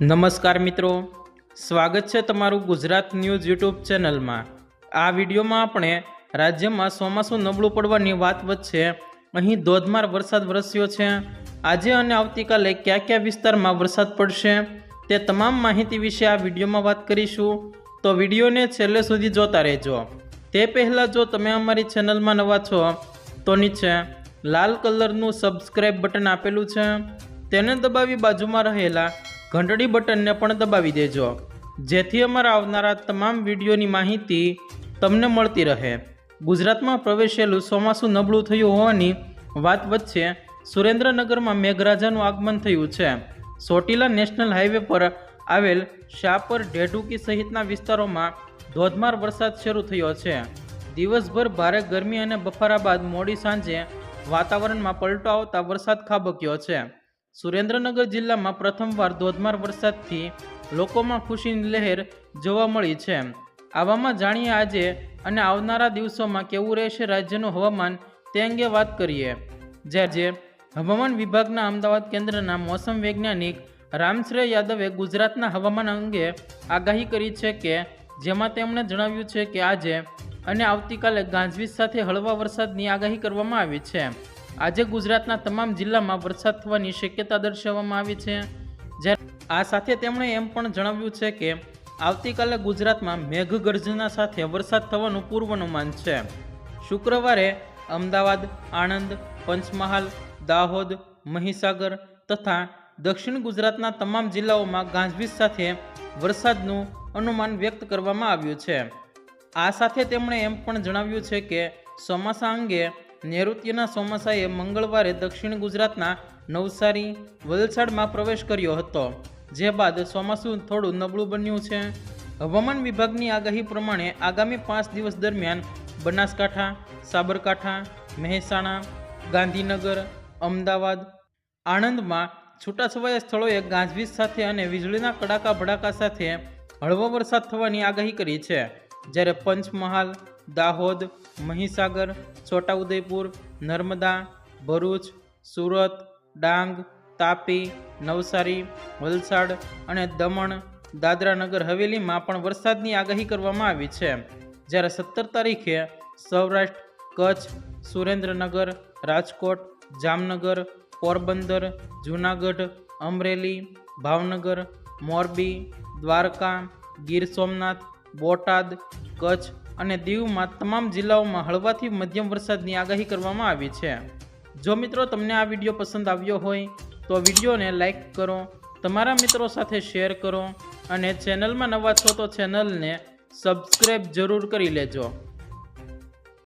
નમસ્કાર મિત્રો. સ્વાગત છે તમારું ગુજરાત ન્યૂઝ યુટ્યુબ ચેનલમાં. આ વિડીયોમાં આપણે રાજ્યમાં ચોમાસું નબળું પડવાની વાત વચ્ચે અહીં ધોધમાર વરસાદ વરસ્યો છે. આજે અને આવતીકાલે કયા કયા વિસ્તારમાં વરસાદ પડશે તે તમામ માહિતી વિશે આ વિડીયોમાં વાત કરીશું. તો વિડીયોને છેલ્લે સુધી જોતા રહેજો. તે પહેલાં જો તમે અમારી ચેનલમાં નવા છો, તો નીચે લાલ કલરનું સબસ્ક્રાઈબ બટન આપેલું છે. તેને દબાવી બાજુમાં રહેલા ઘંટડી બટનને પણ દબાવી દેજો. જેથી અમારા આવનારા તમામ વિડીયોની માહિતી તમને મળતી રહે. ગુજરાતમાં પ્રવેશેલું ચોમાસું નબળું થયું હોવાની વાત વચ્ચે સુરેન્દ્રનગરમાં મેઘરાજાનું આગમન થયું છે. સોટીલા નેશનલ હાઈવે પર આવેલ શાપર ઢેઢુકી સહિતના વિસ્તારોમાં ધોધમાર વરસાદ શરૂ થયો છે. દિવસભર ભારે ગરમી અને બફારા બાદ મોડી સાંજે વાતાવરણમાં પલટો આવતા વરસાદ ખાબક્યો છે. સુરેન્દ્રનગર જિલ્લામાં પ્રથમવાર ધોધમાર વરસાદથી લોકોમાં ખુશીની લહેર જોવા મળી છે. આવામાં જાણીએ આજે અને આવનારા દિવસોમાં કેવું રહેશે રાજ્યનું હવામાન તે અંગે વાત કરીએ. જ્યારે હવામાન વિભાગના અમદાવાદ કેન્દ્રના મોસમ વૈજ્ઞાનિક રામશ્રેય યાદવે ગુજરાતના હવામાન અંગે આગાહી કરી છે કે, જેમાં તેમણે જણાવ્યું છે કે આજે અને આવતીકાલે ગાજવીજ સાથે હળવા વરસાદની આગાહી કરવામાં આવી છે. આજે ગુજરાતના તમામ જિલ્લામાં વરસાદ થવાની શક્યતા દર્શાવવામાં આવી છે. જ્યારે આ સાથે તેમણે એમ પણ જણાવ્યું છે કે આવતીકાલે ગુજરાતમાં મેઘગર્જના સાથે વરસાદ થવાનું પૂર્વાનુમાન છે. શુક્રવારે અમદાવાદ, આણંદ, પંચમહાલ, દાહોદ, મહીસાગર તથા દક્ષિણ ગુજરાતના તમામ જિલ્લાઓમાં ગાજવીજ સાથે વરસાદનું અનુમાન વ્યક્ત કરવામાં આવ્યું છે. આ સાથે તેમણે એમ પણ જણાવ્યું છે કે ચોમાસા અંગે નૈઋત્યના ચોમાસાએ મંગળવારે દક્ષિણ ગુજરાતના નવસારી, વલસાડમાં પ્રવેશ કર્યો હતો, જે બાદ ચોમાસું થોડું નબળું બન્યું છે. હવામાન વિભાગની આગાહી પ્રમાણે આગામી પાંચ દિવસ દરમિયાન બનાસકાંઠા, સાબરકાંઠા, મહેસાણા, ગાંધીનગર, અમદાવાદ, આણંદમાં છૂટાછવાયા સ્થળોએ ગાજવીજ સાથે અને વીજળીના કડાકા ભડાકા સાથે હળવો વરસાદ થવાની આગાહી કરી છે. જ્યારે પંચમહાલ દાહોદ, મહીસાગર, છોટાઉદેપુર, નર્મદા, ભરૂચ, સુરત, ડાંગ, તાપી, નવસારી, વલસાડ અને દમણ, દાદરાનગર હવેલીમાં પણ વરસાદની આગાહી કરવામાં આવી છે. જ્યારે સત્તર તારીખે સૌરાષ્ટ્ર, કચ્છ, સુરેન્દ્રનગર, રાજકોટ, જામનગર, પોરબંદર, જૂનાગઢ, અમરેલી, ભાવનગર, મોરબી, દ્વારકા, ગીર સોમનાથ, બોટાદ, કચ્છ અને દીવમાં તમામ જિલ્લાઓમાં હળવાથી મધ્યમ વરસાદની આગાહી કરવામાં આવી છે. જો મિત્રો તમને આ વીડિયો પસંદ આવ્યો હોય, તો વિડીયોને લાઈક કરો, તમારા મિત્રો સાથે શેર કરો અને ચેનલમાં નવા છો તો ચેનલને સબસ્ક્રાઈબ જરૂર કરી લેજો.